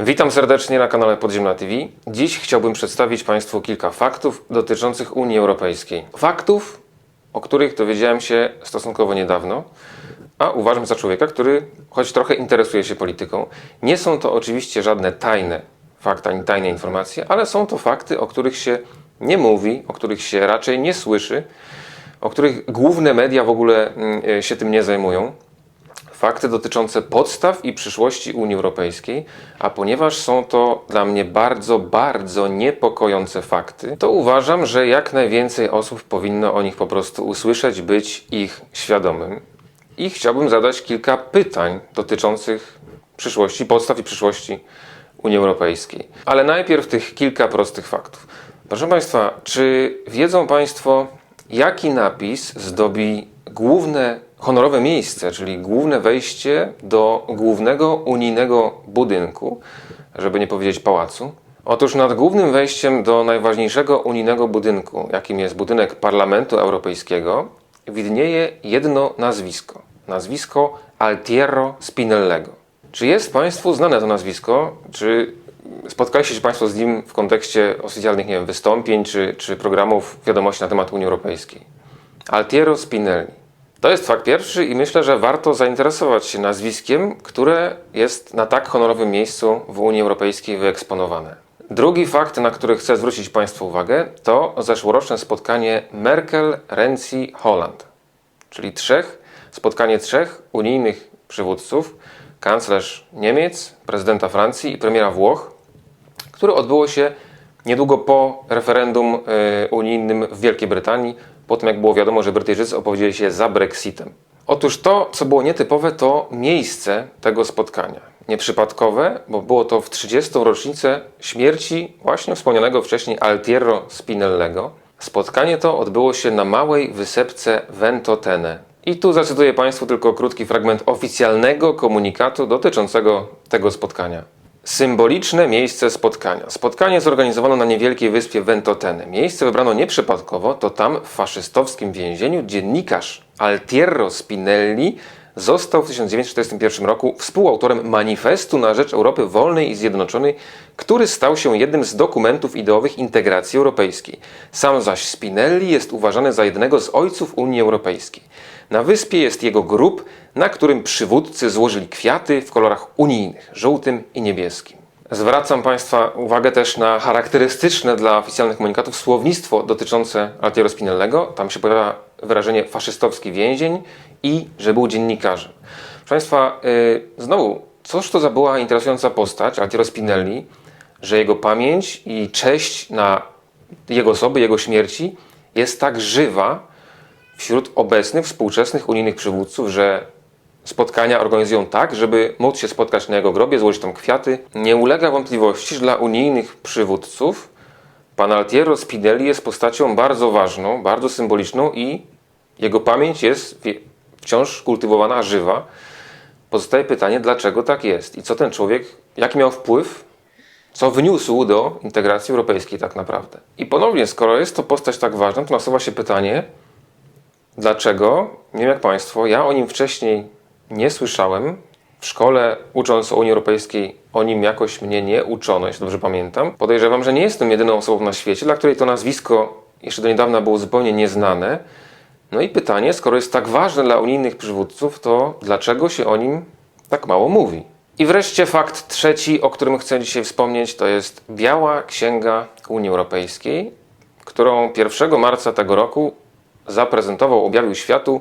Witam serdecznie na kanale Podziemna TV. Dziś chciałbym przedstawić Państwu kilka faktów dotyczących Unii Europejskiej. Faktów, o których dowiedziałem się stosunkowo niedawno, a uważam za człowieka, który choć trochę interesuje się polityką. Nie są to oczywiście żadne tajne fakty ani tajne informacje, ale są to fakty, o których się nie mówi, o których się raczej nie słyszy, o których główne media w ogóle mm, się tym nie zajmują fakty dotyczące podstaw i przyszłości Unii Europejskiej, a ponieważ są to dla mnie bardzo, bardzo niepokojące fakty, to uważam, że jak najwięcej osób powinno o nich po prostu usłyszeć, być ich świadomym. I chciałbym zadać kilka pytań dotyczących przyszłości, podstaw i przyszłości Unii Europejskiej. Ale najpierw tych kilka prostych faktów. Proszę Państwa, czy wiedzą Państwo, jaki napis zdobi główne honorowe miejsce, czyli główne wejście do głównego unijnego budynku, żeby nie powiedzieć pałacu? Otóż nad głównym wejściem do najważniejszego unijnego budynku, jakim jest budynek Parlamentu Europejskiego, widnieje jedno nazwisko. Nazwisko Altiero Spinellego. Czy jest Państwu znane to nazwisko? Czy spotkaliście się Państwo z nim w kontekście oficjalnych nie wiem, wystąpień czy, czy programów wiadomości na temat Unii Europejskiej? Altiero Spinelli. To jest fakt pierwszy i myślę, że warto zainteresować się nazwiskiem, które jest na tak honorowym miejscu w Unii Europejskiej wyeksponowane. Drugi fakt, na który chcę zwrócić Państwu uwagę, to zeszłoroczne spotkanie Merkel, Renzi, Holland, czyli trzech, spotkanie trzech unijnych przywódców, kanclerz Niemiec, prezydenta Francji i premiera Włoch, które odbyło się niedługo po referendum y, unijnym w Wielkiej Brytanii, po tym jak było wiadomo, że Brytyjczycy opowiedzieli się za Brexitem. Otóż to, co było nietypowe, to miejsce tego spotkania. Nieprzypadkowe, bo było to w 30. rocznicę śmierci właśnie wspomnianego wcześniej Altiero Spinellego. Spotkanie to odbyło się na małej wysepce Ventotene. I tu zacytuję Państwu tylko krótki fragment oficjalnego komunikatu dotyczącego tego spotkania. Symboliczne miejsce spotkania. Spotkanie zorganizowano na niewielkiej wyspie Ventotene. Miejsce wybrano nieprzypadkowo, to tam w faszystowskim więzieniu dziennikarz Altiero Spinelli został w 1941 roku współautorem manifestu na rzecz Europy wolnej i zjednoczonej, który stał się jednym z dokumentów ideowych integracji europejskiej. Sam zaś Spinelli jest uważany za jednego z ojców Unii Europejskiej. Na wyspie jest jego grób, na którym przywódcy złożyli kwiaty w kolorach unijnych, żółtym i niebieskim. Zwracam Państwa uwagę też na charakterystyczne dla oficjalnych komunikatów słownictwo dotyczące Altiero Spinellego. Tam się pojawia wyrażenie faszystowski więzień i że był dziennikarzem. Proszę Państwa, yy, znowu, cóż to za była interesująca postać Altiero Spinelli, że jego pamięć i cześć na jego osoby, jego śmierci jest tak żywa wśród obecnych, współczesnych unijnych przywódców, że spotkania organizują tak, żeby móc się spotkać na jego grobie, złożyć tam kwiaty. Nie ulega wątpliwości, że dla unijnych przywódców pan Altiero Spinelli jest postacią bardzo ważną, bardzo symboliczną i jego pamięć jest wciąż kultywowana, żywa. Pozostaje pytanie, dlaczego tak jest i co ten człowiek, jaki miał wpływ, co wniósł do integracji europejskiej tak naprawdę. I ponownie, skoro jest to postać tak ważna, to nasuwa się pytanie, dlaczego, nie wiem jak Państwo, ja o nim wcześniej nie słyszałem. W szkole, ucząc o Unii Europejskiej, o nim jakoś mnie nie uczono, jeśli dobrze pamiętam. Podejrzewam, że nie jestem jedyną osobą na świecie, dla której to nazwisko jeszcze do niedawna było zupełnie nieznane. No i pytanie, skoro jest tak ważne dla unijnych przywódców, to dlaczego się o nim tak mało mówi? I wreszcie fakt trzeci, o którym chcę dzisiaj wspomnieć, to jest Biała Księga Unii Europejskiej, którą 1 marca tego roku zaprezentował, objawił światu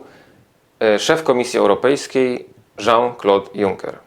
e, szef Komisji Europejskiej Jean-Claude Juncker.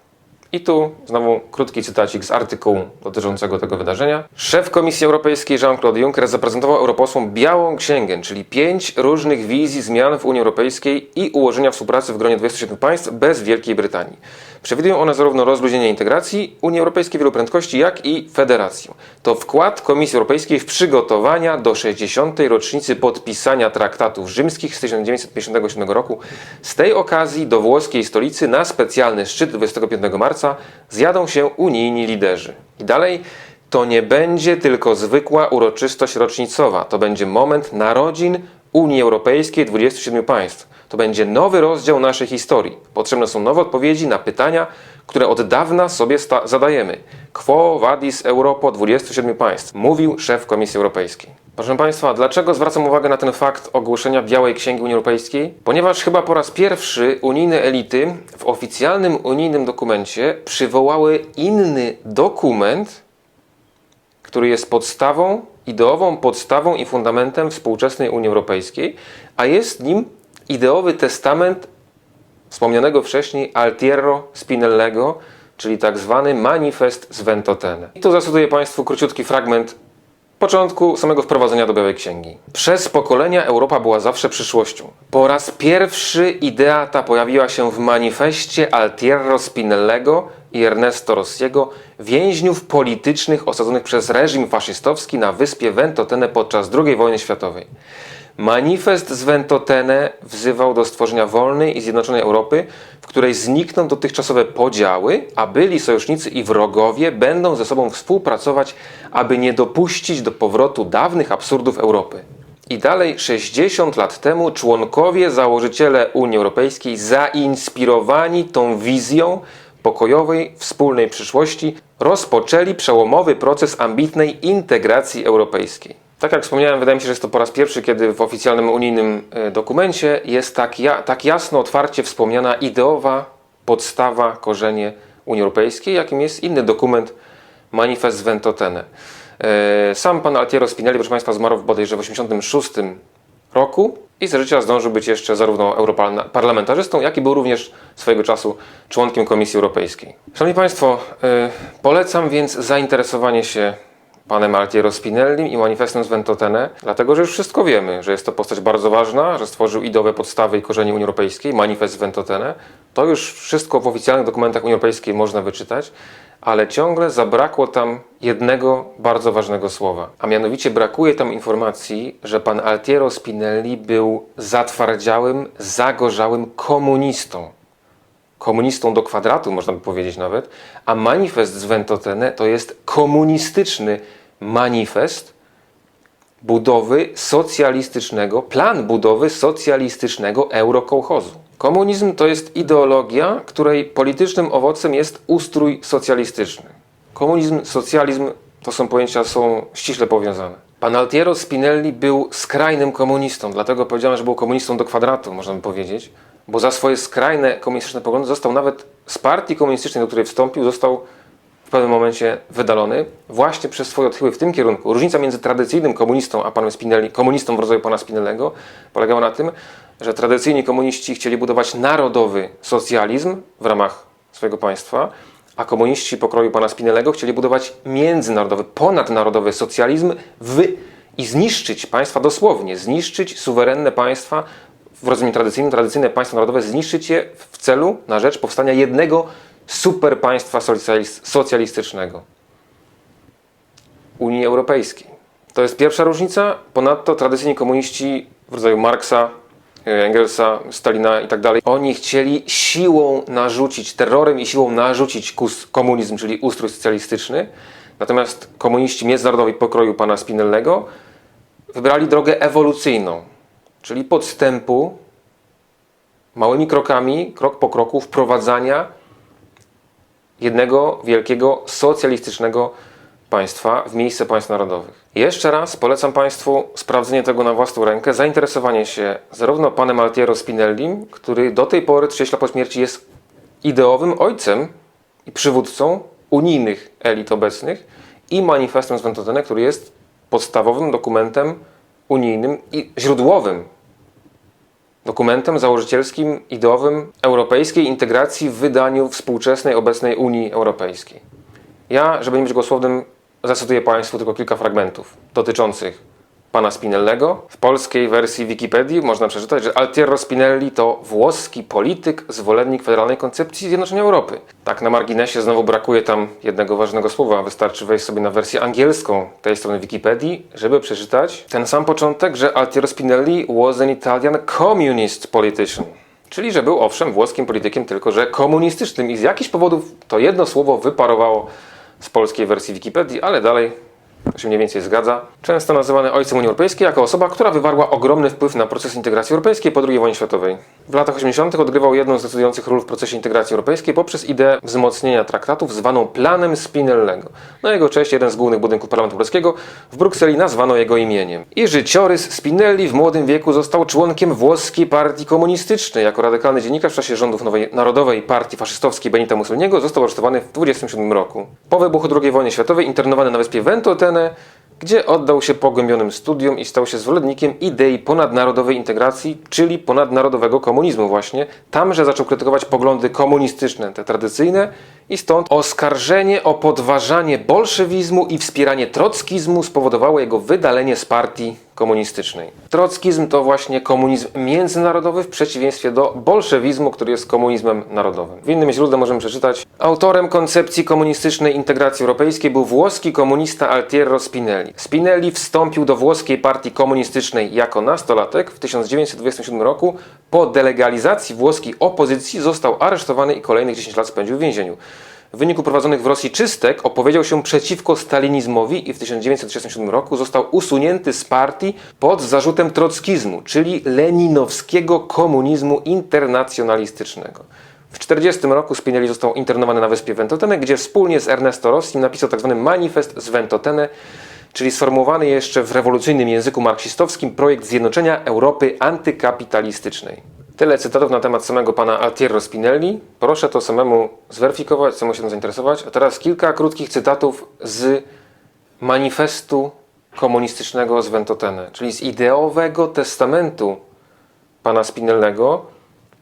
I tu znowu krótki cytacik z artykułu dotyczącego tego wydarzenia. Szef Komisji Europejskiej Jean-Claude Juncker zaprezentował europosłom Białą Księgę, czyli pięć różnych wizji zmian w Unii Europejskiej i ułożenia współpracy w gronie 27 państw bez Wielkiej Brytanii. Przewidują one zarówno rozluźnienie integracji Unii Europejskiej wielu prędkości, jak i federację. To wkład Komisji Europejskiej w przygotowania do 60. rocznicy podpisania traktatów rzymskich z 1957 roku. Z tej okazji do włoskiej stolicy na specjalny szczyt 25 marca zjadą się unijni liderzy. I dalej to nie będzie tylko zwykła uroczystość rocznicowa, to będzie moment narodzin Unii Europejskiej 27 państw. To będzie nowy rozdział naszej historii. Potrzebne są nowe odpowiedzi na pytania, które od dawna sobie zadajemy. Quo vadis Europo 27 państw, mówił szef Komisji Europejskiej. Proszę Państwa, dlaczego zwracam uwagę na ten fakt ogłoszenia Białej Księgi Unii Europejskiej? Ponieważ chyba po raz pierwszy unijne elity w oficjalnym unijnym dokumencie przywołały inny dokument, który jest podstawą, ideową podstawą i fundamentem współczesnej Unii Europejskiej, a jest nim ideowy testament wspomnianego wcześniej Altiero Spinellego, czyli tak zwany Manifest z Ventotene. I tu zacytuję Państwu króciutki fragment początku samego wprowadzenia do Białej Księgi. Przez pokolenia Europa była zawsze przyszłością. Po raz pierwszy idea ta pojawiła się w manifestie Altiero Spinellego i Ernesto Rossiego, więźniów politycznych osadzonych przez reżim faszystowski na wyspie Ventotene podczas II wojny światowej. Manifest z Ventotene wzywał do stworzenia wolnej i zjednoczonej Europy, w której znikną dotychczasowe podziały, a byli sojusznicy i wrogowie będą ze sobą współpracować, aby nie dopuścić do powrotu dawnych absurdów Europy. I dalej 60 lat temu członkowie, założyciele Unii Europejskiej zainspirowani tą wizją pokojowej, wspólnej przyszłości rozpoczęli przełomowy proces ambitnej integracji europejskiej. Tak jak wspomniałem, wydaje mi się, że jest to po raz pierwszy, kiedy w oficjalnym unijnym e, dokumencie jest tak, ja, tak jasno, otwarcie wspomniana ideowa podstawa, korzenie Unii Europejskiej, jakim jest inny dokument Manifest Ventotene. E, Sam pan Altiero Spinelli, proszę Państwa, zmarł bodajże w 1986 roku i za życia zdążył być jeszcze zarówno europarlamentarzystą, jak i był również swojego czasu członkiem Komisji Europejskiej. Szanowni Państwo, e, polecam więc zainteresowanie się panem Altiero Spinellim i manifestem z Ventotene, dlatego że już wszystko wiemy, że jest to postać bardzo ważna, że stworzył ideowe podstawy i korzenie Unii Europejskiej, manifest z Ventotene. To już wszystko w oficjalnych dokumentach Unii Europejskiej można wyczytać, ale ciągle zabrakło tam jednego bardzo ważnego słowa. A mianowicie brakuje tam informacji, że pan Altiero Spinelli był zatwardziałym, zagorzałym komunistą komunistą do kwadratu, można by powiedzieć nawet, a manifest z Ventotene to jest komunistyczny manifest budowy socjalistycznego, plan budowy socjalistycznego eurokołchozu. Komunizm to jest ideologia, której politycznym owocem jest ustrój socjalistyczny. Komunizm, socjalizm to są pojęcia są ściśle powiązane. Pan Altiero Spinelli był skrajnym komunistą, dlatego powiedziałem, że był komunistą do kwadratu, można by powiedzieć, bo za swoje skrajne komunistyczne poglądy został nawet z partii komunistycznej, do której wstąpił, został w pewnym momencie wydalony właśnie przez swoje odchyły w tym kierunku. Różnica między tradycyjnym komunistą a panem Spinelli, komunistą w rodzaju pana Spinellego, polegała na tym, że tradycyjni komuniści chcieli budować narodowy socjalizm w ramach swojego państwa, a komuniści pokroju pana Spinellego chcieli budować międzynarodowy, ponadnarodowy socjalizm w i zniszczyć państwa dosłownie, zniszczyć suwerenne państwa w rozumieniu tradycyjnym, tradycyjne państwo narodowe, zniszczyć je w celu, na rzecz powstania jednego super państwa socjalist- socjalistycznego. Unii Europejskiej. To jest pierwsza różnica. Ponadto tradycyjni komuniści w rodzaju Marksa, e, Engelsa, Stalina i tak dalej, oni chcieli siłą narzucić, terrorem i siłą narzucić kus- komunizm, czyli ustrój socjalistyczny. Natomiast komuniści międzynarodowi pokroju pana Spinellego wybrali drogę ewolucyjną, czyli podstępu, małymi krokami, krok po kroku wprowadzania jednego wielkiego socjalistycznego państwa w miejsce państw narodowych. Jeszcze raz polecam Państwu sprawdzenie tego na własną rękę, zainteresowanie się zarówno panem Altiero Spinellim, który do tej pory, 30 lat po śmierci, jest ideowym ojcem i przywódcą unijnych elit obecnych i manifestem z Ventotene, który jest podstawowym dokumentem unijnym i źródłowym dokumentem założycielskim, ideowym europejskiej integracji w wydaniu współczesnej, obecnej Unii Europejskiej. Ja, żeby nie być głosownym, zacytuję Państwu tylko kilka fragmentów dotyczących pana Spinellego. W polskiej wersji Wikipedii można przeczytać, że Altiero Spinelli to włoski polityk, zwolennik federalnej koncepcji zjednoczenia Europy. Tak na marginesie znowu brakuje tam jednego ważnego słowa. Wystarczy wejść sobie na wersję angielską tej strony Wikipedii, żeby przeczytać ten sam początek, że Altiero Spinelli was an Italian communist politician. Czyli, że był owszem włoskim politykiem, tylko że komunistycznym i z jakichś powodów to jedno słowo wyparowało z polskiej wersji Wikipedii, ale dalej Się mniej więcej zgadza. Często nazywany ojcem Unii Europejskiej jako osoba, która wywarła ogromny wpływ na proces integracji europejskiej po II wojnie światowej. W latach 80. odgrywał jedną z decydujących ról w procesie integracji europejskiej poprzez ideę wzmocnienia traktatów zwaną planem Spinellego. Na jego cześć jeden z głównych budynków Parlamentu Europejskiego w Brukseli nazwano jego imieniem. I życiorys Spinelli w młodym wieku został członkiem włoskiej partii komunistycznej. Jako radykalny dziennikarz w czasie rządów Nowej Narodowej Partii Faszystowskiej Benita Mussoliniego został aresztowany w 27 roku. Po wybuchu II wojny światowej internowany na wyspie Ventotene, gdzie oddał się pogłębionym studiom i stał się zwolennikiem idei ponadnarodowej integracji, czyli ponadnarodowego komunizmu właśnie. Tamże zaczął krytykować poglądy komunistyczne, te tradycyjne i stąd oskarżenie o podważanie bolszewizmu i wspieranie trockizmu spowodowało jego wydalenie z partii komunistycznej. Trockizm to właśnie komunizm międzynarodowy w przeciwieństwie do bolszewizmu, który jest komunizmem narodowym. W innym źródle możemy przeczytać Autorem koncepcji komunistycznej integracji europejskiej był włoski komunista Altiero Spinelli. Spinelli wstąpił do włoskiej partii komunistycznej jako nastolatek w 1927 roku. Po delegalizacji włoskiej opozycji został aresztowany i kolejnych 10 lat spędził w więzieniu. W wyniku prowadzonych w Rosji czystek opowiedział się przeciwko stalinizmowi i w 1937 roku został usunięty z partii pod zarzutem trockizmu, czyli leninowskiego komunizmu internacjonalistycznego. W 1940 roku Spinelli został internowany na wyspie Ventotene, gdzie wspólnie z Ernesto Rossi napisał tzw. manifest z Ventotene, czyli sformułowany jeszcze w rewolucyjnym języku marksistowskim projekt zjednoczenia Europy antykapitalistycznej. Tyle cytatów na temat samego pana Altiero Spinelli. Proszę to samemu zweryfikować, samemu się zainteresować. A teraz kilka krótkich cytatów z manifestu komunistycznego z Ventotene, czyli z ideowego testamentu pana Spinellego,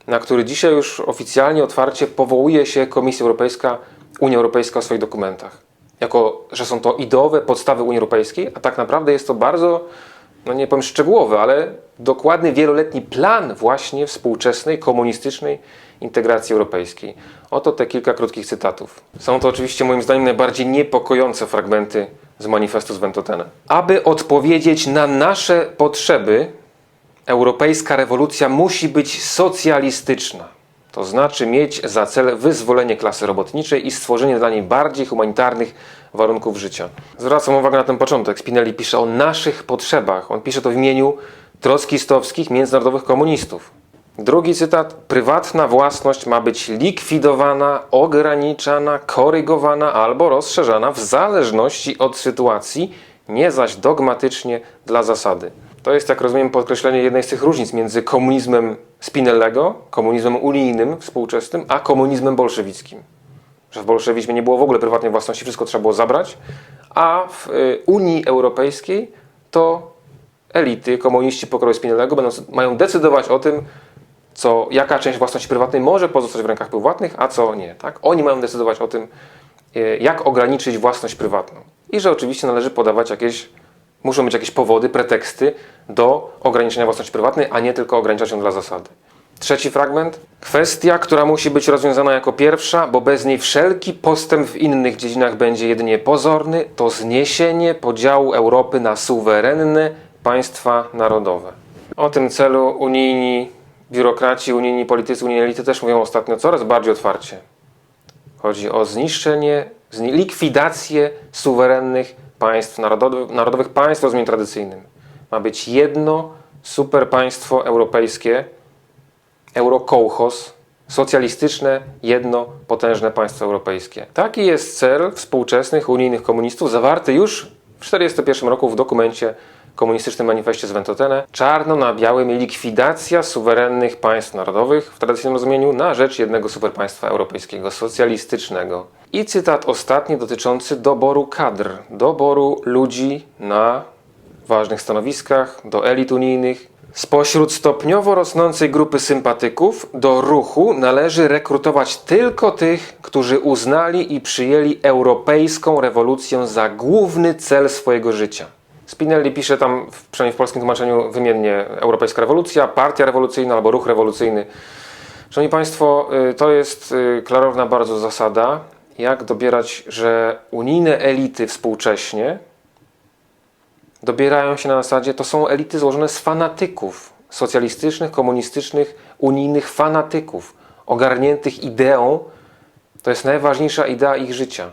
na który dzisiaj już oficjalnie, otwarcie powołuje się Komisja Europejska, Unia Europejska w swoich dokumentach. Jako, że są to ideowe podstawy Unii Europejskiej, a tak naprawdę jest to bardzo, no nie powiem szczegółowy, ale dokładny wieloletni plan właśnie współczesnej, komunistycznej integracji europejskiej. Oto te kilka krótkich cytatów. Są to oczywiście moim zdaniem najbardziej niepokojące fragmenty z manifestu z Ventotene. Aby odpowiedzieć na nasze potrzeby, europejska rewolucja musi być socjalistyczna. To znaczy mieć za cel wyzwolenie klasy robotniczej i stworzenie dla niej bardziej humanitarnych warunków życia. Zwracam uwagę na ten początek. Spinelli pisze o naszych potrzebach. On pisze to w imieniu trockistowskich, międzynarodowych komunistów. Drugi cytat. Prywatna własność ma być likwidowana, ograniczana, korygowana albo rozszerzana w zależności od sytuacji, nie zaś dogmatycznie dla zasady. To jest, jak rozumiem, podkreślenie jednej z tych różnic między komunizmem Spinellego, komunizmem unijnym, współczesnym, a komunizmem bolszewickim. Że w bolszewizmie nie było w ogóle prywatnej własności, wszystko trzeba było zabrać, a w y, Unii Europejskiej to elity, komuniści pokroju Spinellego będą, mają decydować o tym, co, jaka część własności prywatnej może pozostać w rękach prywatnych, a co nie. Tak? Oni mają decydować o tym, y, jak ograniczyć własność prywatną. I że oczywiście należy podawać jakieś Muszą być jakieś powody, preteksty do ograniczenia własności prywatnej, a nie tylko ograniczać ją dla zasady. Trzeci fragment. Kwestia, która musi być rozwiązana jako pierwsza, bo bez niej wszelki postęp w innych dziedzinach będzie jedynie pozorny, to zniesienie podziału Europy na suwerenne państwa narodowe. O tym celu unijni biurokraci, unijni politycy, unijne elity też mówią ostatnio coraz bardziej otwarcie. Chodzi o zniszczenie, likwidację suwerennych państw, narodowych, narodowych państw o rozumieniu tradycyjnym. Ma być jedno super państwo europejskie, eurokołchos, socjalistyczne, jedno potężne państwo europejskie. Taki jest cel współczesnych unijnych komunistów, zawarty już w 1941 roku w dokumencie komunistycznym manifestie z Ventotene. Czarno na białym likwidacja suwerennych państw narodowych w tradycyjnym rozumieniu na rzecz jednego superpaństwa europejskiego, socjalistycznego. I cytat ostatni dotyczący doboru kadr, doboru ludzi na ważnych stanowiskach, do elit unijnych. Spośród stopniowo rosnącej grupy sympatyków do ruchu należy rekrutować tylko tych, którzy uznali i przyjęli europejską rewolucję za główny cel swojego życia. Spinelli pisze tam, przynajmniej w polskim tłumaczeniu, wymiennie Europejska Rewolucja, Partia Rewolucyjna albo Ruch Rewolucyjny. Szanowni Państwo, y, to jest y, klarowna bardzo zasada, jak dobierać, że unijne elity współcześnie dobierają się na zasadzie, to są elity złożone z fanatyków socjalistycznych, komunistycznych, unijnych fanatyków, ogarniętych ideą, to jest najważniejsza idea ich życia.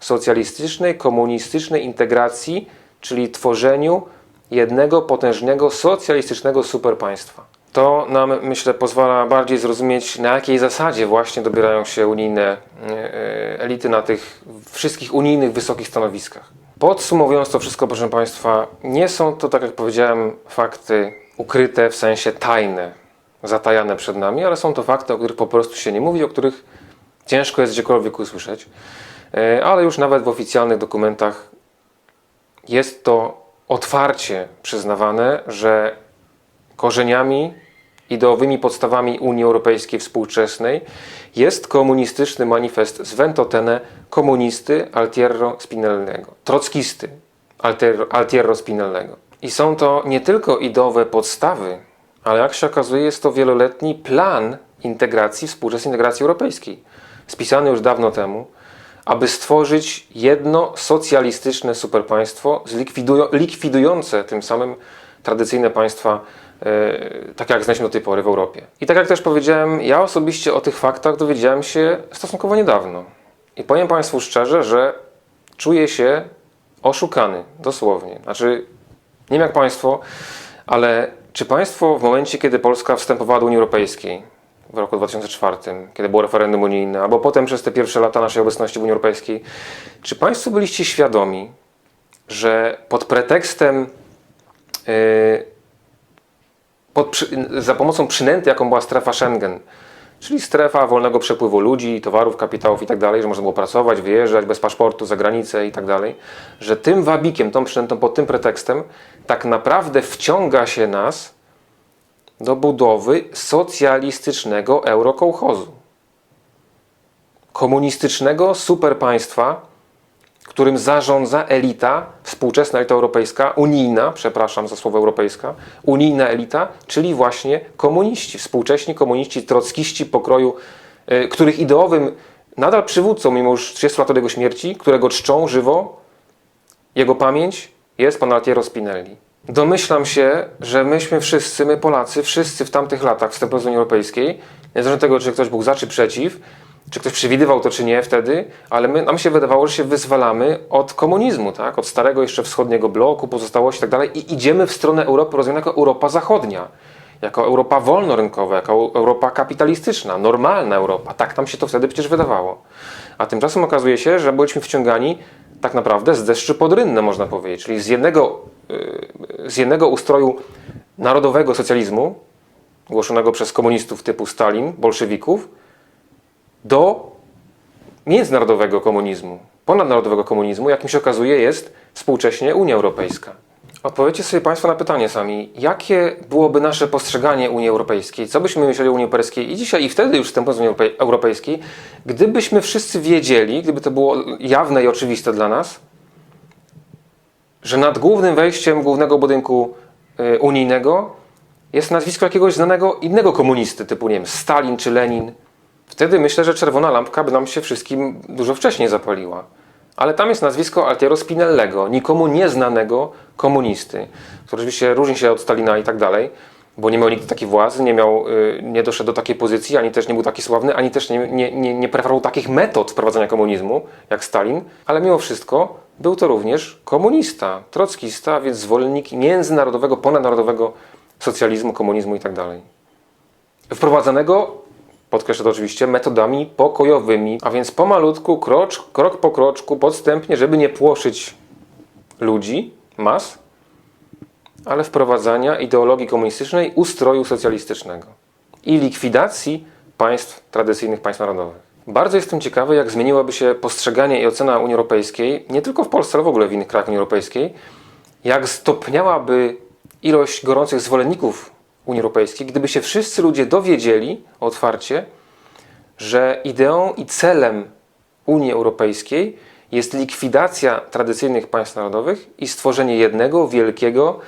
socjalistycznej, komunistycznej integracji, czyli tworzeniu jednego potężnego socjalistycznego superpaństwa. To nam, myślę, pozwala bardziej zrozumieć, na jakiej zasadzie właśnie dobierają się unijne e, e, elity na tych wszystkich unijnych wysokich stanowiskach. Podsumowując to wszystko, proszę Państwa, nie są to, tak jak powiedziałem, fakty ukryte w sensie tajne, zatajane przed nami, ale są to fakty, o których po prostu się nie mówi, o których ciężko jest gdziekolwiek usłyszeć. E, Ale już nawet w oficjalnych dokumentach jest to otwarcie przyznawane, że korzeniami, ideowymi podstawami Unii Europejskiej współczesnej jest komunistyczny manifest z Ventotene komunisty Altiero Spinellego, trockisty Altiero, Altiero Spinellego. I są to nie tylko ideowe podstawy, ale jak się okazuje jest to wieloletni plan integracji, współczesnej integracji europejskiej, spisany już dawno temu, aby stworzyć jedno socjalistyczne superpaństwo, likwidujące tym samym tradycyjne państwa, tak jak znaliśmy do tej pory w Europie. I tak jak też powiedziałem, ja osobiście o tych faktach dowiedziałem się stosunkowo niedawno. I powiem Państwu szczerze, że czuję się oszukany, dosłownie. Znaczy, nie wiem jak Państwo, ale czy Państwo w momencie, kiedy Polska wstępowała do Unii Europejskiej, w roku 2004, kiedy było referendum unijne, albo potem przez te pierwsze lata naszej obecności w Unii Europejskiej, czy Państwo byliście świadomi, że pod pretekstem, yy, pod, za pomocą przynęty, jaką była strefa Schengen, czyli strefa wolnego przepływu ludzi, towarów, kapitałów i tak że można było pracować, wyjeżdżać bez paszportu za granicę i tak że tym wabikiem, tą przynętą, pod tym pretekstem, tak naprawdę wciąga się nas do budowy socjalistycznego eurokołchozu. Komunistycznego superpaństwa, którym zarządza elita, współczesna elita europejska, unijna, przepraszam za słowo europejska, unijna elita, czyli właśnie komuniści, współcześni komuniści, trockiści pokroju, y, których ideowym nadal przywódcą, mimo już 30 lat od jego śmierci, którego czczą żywo, jego pamięć jest pan Altiero Spinelli. Domyślam się, że myśmy wszyscy, my Polacy, wszyscy w tamtych latach wstępując do Unii Europejskiej, niezależnie od tego, czy ktoś był za czy przeciw, czy ktoś przewidywał to, czy nie wtedy, ale my, nam się wydawało, że się wyzwalamy od komunizmu, tak? od starego jeszcze wschodniego bloku, pozostałości i tak dalej i idziemy w stronę Europy rozumianej jako Europa Zachodnia, jako Europa wolnorynkowa, jako Europa kapitalistyczna, normalna Europa. Tak nam się to wtedy przecież wydawało. A tymczasem okazuje się, że byliśmy wciągani tak naprawdę z deszczy pod rynnę, można powiedzieć, czyli z jednego, yy, z jednego ustroju narodowego socjalizmu, głoszonego przez komunistów typu Stalin, bolszewików, do międzynarodowego komunizmu, ponadnarodowego komunizmu, jakim się okazuje jest współcześnie Unia Europejska. Odpowiedzcie sobie Państwo na pytanie sami, jakie byłoby nasze postrzeganie Unii Europejskiej, co byśmy myśleli o Unii Europejskiej i dzisiaj i wtedy już wstępując do Unii Europej- Europejskiej, gdybyśmy wszyscy wiedzieli, gdyby to było jawne i oczywiste dla nas, że nad głównym wejściem głównego budynku y, unijnego jest nazwisko jakiegoś znanego innego komunisty, typu nie wiem, Stalin czy Lenin, Wtedy myślę, że czerwona lampka by nam się wszystkim dużo wcześniej zapaliła. Ale tam jest nazwisko Altiero Spinellego, nikomu nieznanego komunisty, który oczywiście różni się od Stalina i tak dalej, bo nie miał nigdy takiej władzy, nie, miał, y, nie doszedł do takiej pozycji, ani też nie był taki sławny, ani też nie, nie, nie, nie preferował takich metod wprowadzania komunizmu jak Stalin, ale mimo wszystko był to również komunista, trockista, więc zwolennik międzynarodowego, ponadnarodowego socjalizmu, komunizmu i tak dalej wprowadzanego, podkreślę to oczywiście, metodami pokojowymi, a więc pomalutku, krocz, krok po kroczku, podstępnie, żeby nie płoszyć ludzi, mas, ale wprowadzania ideologii komunistycznej, ustroju socjalistycznego i likwidacji państw, tradycyjnych państw narodowych. Bardzo jestem ciekawy, jak zmieniłaby się postrzeganie i ocena Unii Europejskiej, nie tylko w Polsce, ale w ogóle w innych krajach Unii Europejskiej, jak stopniałaby ilość gorących zwolenników Unii Europejskiej, gdyby się wszyscy ludzie dowiedzieli otwarcie, że ideą i celem Unii Europejskiej jest likwidacja tradycyjnych państw narodowych i stworzenie jednego wielkiego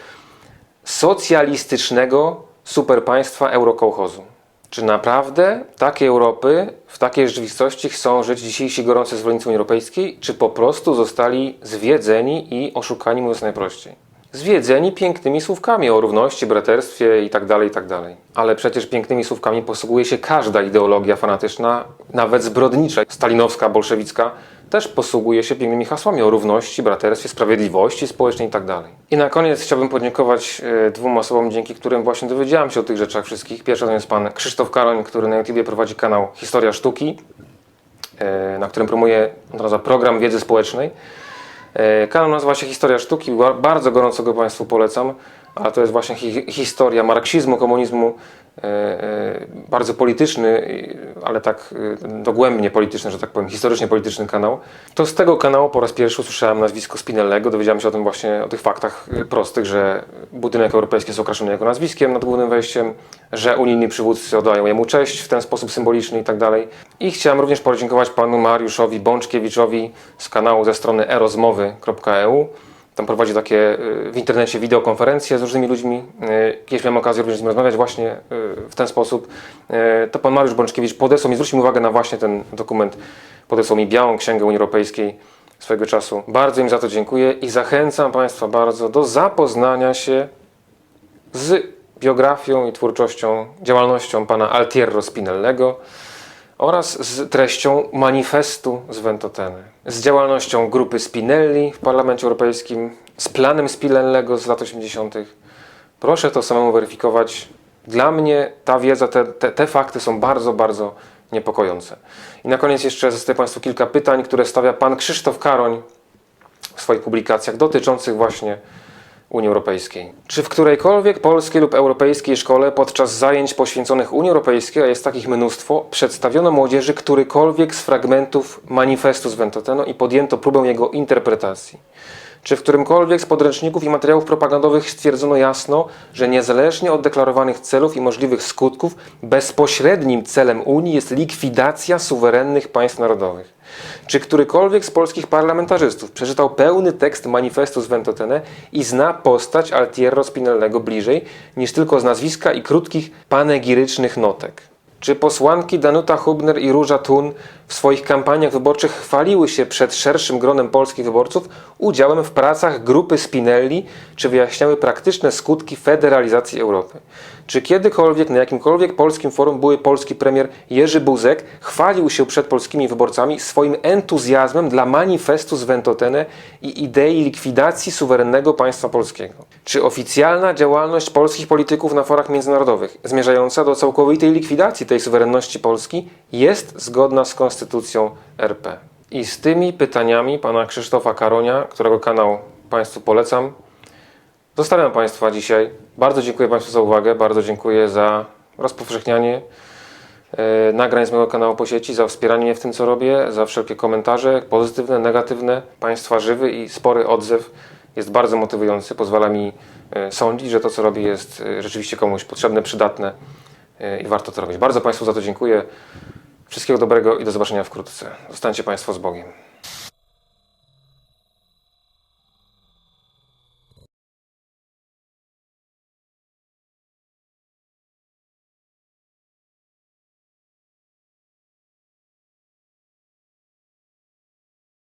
socjalistycznego superpaństwa eurokołchozu. Czy naprawdę takiej Europy, w takiej rzeczywistości chcą żyć dzisiejsi gorący zwolennicy Unii Europejskiej, czy po prostu zostali zwiedzeni i oszukani, mówiąc najprościej? Zwiedzeni pięknymi słówkami o równości, braterstwie i tak dalej, i tak. Ale przecież pięknymi słówkami posługuje się każda ideologia fanatyczna, nawet zbrodnicza, stalinowska, bolszewicka, też posługuje się pięknymi hasłami o równości, braterstwie, sprawiedliwości społecznej i tak. I na koniec chciałbym podziękować e, dwóm osobom, dzięki którym właśnie dowiedziałem się o tych rzeczach wszystkich. Pierwszy to jest pan Krzysztof Karoń, który na prowadzi kanał Historia Sztuki, e, na którym promuje nazywa program wiedzy społecznej. E, Kanał nazywa się Historia Sztuki, Ba- bardzo gorąco go Państwu polecam, a to jest właśnie hi historia marksizmu, komunizmu, bardzo polityczny, ale tak e, dogłębnie polityczny, że tak powiem, historycznie polityczny kanał. To z tego kanału po raz pierwszy usłyszałem nazwisko Spinellego, dowiedziałem się o tym właśnie, o tych faktach e, prostych, że budynek europejski jest okraszony jego nazwiskiem nad głównym wejściem, że unijni przywódcy oddają jemu cześć w ten sposób symboliczny i tak dalej. I chciałem również podziękować panu Mariuszowi Bączkiewiczowi z kanału ze strony erozmowy.eu. Tam prowadzi takie y, w internecie wideokonferencje z różnymi ludźmi. Y, Kiedyś miałem okazję również z nim rozmawiać właśnie y, w ten sposób. To pan Mariusz Bączkiewicz podesłał mi, zwrócił uwagę na właśnie ten dokument. Podesłał mi białą księgę Unii Europejskiej swojego czasu. Bardzo im za to dziękuję i zachęcam Państwa bardzo do zapoznania się z biografią i twórczością, działalnością pana Altierro Spinellego oraz z treścią manifestu z Ventotene, z działalnością grupy Spinelli w Parlamencie Europejskim, z planem Spinellego z lat 80. Proszę to samemu weryfikować. Dla mnie ta wiedza, te, te, te fakty są bardzo, bardzo niepokojące. I na koniec jeszcze zostawię Państwu kilka pytań, które stawia pan Krzysztof Karoń w swoich publikacjach dotyczących właśnie Unii Europejskiej. Czy w którejkolwiek polskiej lub europejskiej szkole podczas zajęć poświęconych Unii Europejskiej, a jest takich mnóstwo, przedstawiono młodzieży którykolwiek z fragmentów manifestu z Ventoteno i podjęto próbę jego interpretacji? Czy w którymkolwiek z podręczników i materiałów propagandowych stwierdzono jasno, że niezależnie od deklarowanych celów i możliwych skutków, bezpośrednim celem Unii jest likwidacja suwerennych państw narodowych? Czy którykolwiek z polskich parlamentarzystów przeczytał pełny tekst manifestu z Ventotene i zna postać Altierro Spinellego bliżej niż tylko z nazwiska i krótkich panegirycznych notek? Czy posłanki Danuta Hubner i Róża Thun w swoich kampaniach wyborczych chwaliły się przed szerszym gronem polskich wyborców udziałem w pracach grupy Spinelli, czy wyjaśniały praktyczne skutki federalizacji Europy? Czy kiedykolwiek na jakimkolwiek polskim forum były polski premier Jerzy Buzek chwalił się przed polskimi wyborcami swoim entuzjazmem dla manifestu z Ventotene i idei likwidacji suwerennego państwa polskiego? Czy oficjalna działalność polskich polityków na forach międzynarodowych zmierzająca do całkowitej likwidacji tej suwerenności Polski jest zgodna z konstytucją RP? I z tymi pytaniami pana Krzysztofa Karonia, którego kanał Państwu polecam, Zostawiam Państwa dzisiaj. Bardzo dziękuję Państwu za uwagę, bardzo dziękuję za rozpowszechnianie e, nagrań z mojego kanału po sieci, za wspieranie mnie w tym, co robię, za wszelkie komentarze, pozytywne, negatywne. Państwa żywy i spory odzew jest bardzo motywujący, pozwala mi e, sądzić, że to, co robię, jest e, rzeczywiście komuś potrzebne, przydatne i warto to robić. Bardzo Państwu za to dziękuję. Wszystkiego dobrego i do zobaczenia wkrótce. Zostańcie Państwo z Bogiem.